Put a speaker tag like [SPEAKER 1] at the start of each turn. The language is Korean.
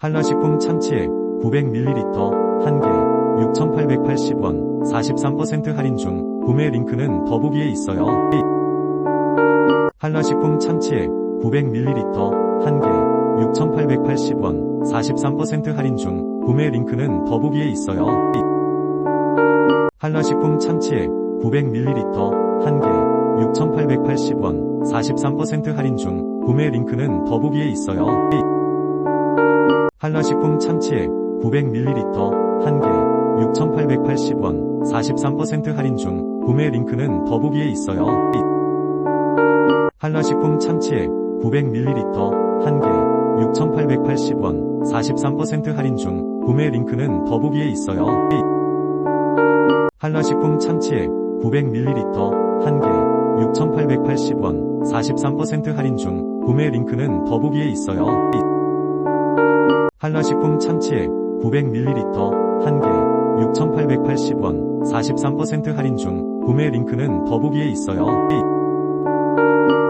[SPEAKER 1] 한라식품 참치액 900ml 1개 6,880원 43% 할인 중 구매 링크는 더보기에 있어요. 한라식품 참치액 900ml 1개 6,880원 43% 할인 중 구매 링크는 더보기에 있어요. 한라식품 참치액 900ml 1개 6,880원 43% 할인 중 구매 링크는 더보기에 있어요. 한라식품 참치액 900ml 1개 6,880원 43% 할인 중 구매 링크는 더보기에 있어요. 한라식품 참치액 900ml 1개 6,880원 43% 할인 중 구매 링크는 더보기에 있어요. 한라식품 참치액 900ml 1개 6,880원 43% 할인 중 구매 링크는 더보기에 있어요. 한라식품 참치액 900ml 1개 6,880원 43% 할인 중 구매 링크는 더보기에 있어요.